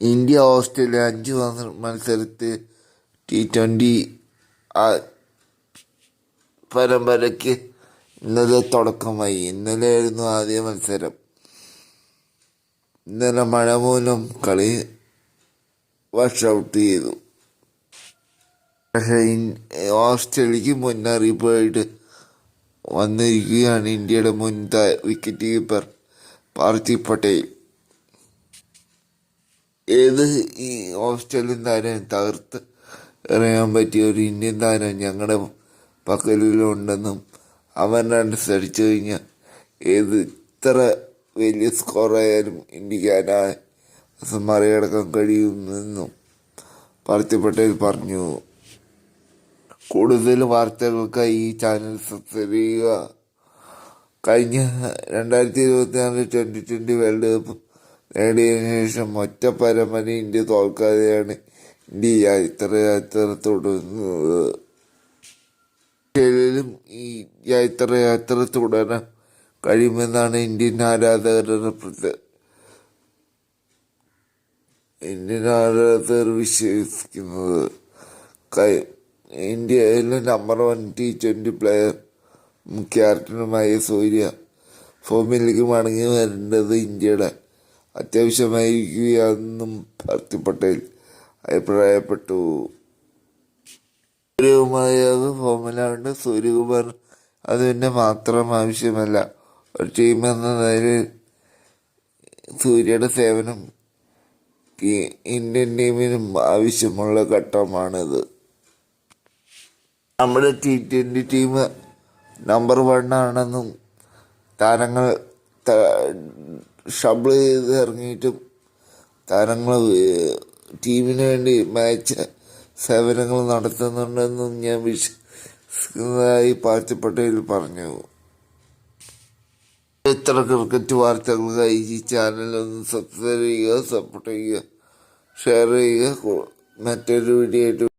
India Australia അഞ്ച് മത്സരത്തിൽ T twenty പരമ്പരയ്ക്ക് ഇന്നലെ തുടക്കമായി. ഇന്നലെയായിരുന്നു ആദ്യ മത്സരം. ഇന്നലെ മഴ മൂലം കളി വാഷ് ഔട്ട് ചെയ്തു. പക്ഷേ ഓസ്ട്രേലിയക്ക് മുന്നറിയിപ്പായിട്ട് വന്നിരിക്കുകയാണ് ഇന്ത്യയുടെ മുൻ വിക്കറ്റ് കീപ്പർ പാർത്ഥി പട്ടേൽ. ഏത് ഈ ഓസ്ട്രേലിയൻ താരം തകർത്ത് എറിയാൻ പറ്റിയ ഒരു ഇന്ത്യൻ താരം ഞങ്ങളുടെ പക്കലിലുണ്ടെന്നും അവൻ റൺസ് കഴിഞ്ഞാൽ ഏത് ഇത്ര വലിയ സ്കോറായാലും ഇന്ത്യക്കാരാ മറികടക്കാൻ കഴിയുമെന്നും പാർത്ഥിവ് പട്ടേൽ പറഞ്ഞു. കൂടുതൽ വാർത്തകൾക്കായി ഈ ചാനൽ സബ്സ്ക്രൈബ് ചെയ്യുക. കഴിഞ്ഞ രണ്ടായിരത്തി ഇരുപത്തിനാല് ട്വന്റി ട്വന്റി വേൾഡ് കപ്പ് നേടിയതിനു ശേഷം ഒറ്റ പരമ്പര ഇന്ത്യ തോൽക്കാതെയാണ് ഇന്ത്യ യാത്ര യാത്ര തുടങ്ങുന്നത് ും ഈ യാത്ര യാത്ര തുടരാൻ കഴിയുമെന്നാണ് ഇന്ത്യൻ ആരാധകരുടെ ഇന്ത്യൻ ആരാധകർ വിശ്വസിക്കുന്നത്. കൈ- ഇന്ത്യയിലെ number one T twenty player ക്യാപ്റ്റനുമായ Surya ഫോമിലേക്ക് മടങ്ങി വരേണ്ടത് ഇന്ത്യയുടെ അത്യാവശ്യമായിരിക്കുകയാണെന്നും പാർത്ഥി പട്ടേൽ അഭിപ്രായപ്പെട്ടു. സൂര്യകുമാർ ഫോമിലാണ്ട് സൂര്യകുമാർ അത് പിന്നെ മാത്രം ആവശ്യമല്ല. ഒരു ടീം എന്ന നിലയിൽ സൂര്യയുടെ സേവനം ഇന്ത്യൻ ടീമിനും ആവശ്യമുള്ള ഘട്ടമാണിത്. നമ്മുടെ T twenty team number one ആണെന്നും താരങ്ങൾ ഷബിൾ ചെയ്ത് ഇറങ്ങിയിട്ടും താരങ്ങൾ ടീമിന് വേണ്ടി മാച്ച് സേവനങ്ങൾ നടത്തുന്നുണ്ടെന്നും ഞാൻ വിശ്വസിക്കുന്നതായി പാർത്ഥിവ് പട്ടേൽ പറഞ്ഞു. ഇത്ര ക്രിക്കറ്റ് വാർത്തകൾക്കായി ഈ ചാനൽ ഒന്ന് സബ്സ്ക്രൈബ് ചെയ്യുക സപ്പോർട്ട് ചെയ്യുക ഷെയർ ചെയ്യുക മറ്റൊരു വീഡിയോ ആയിട്ട്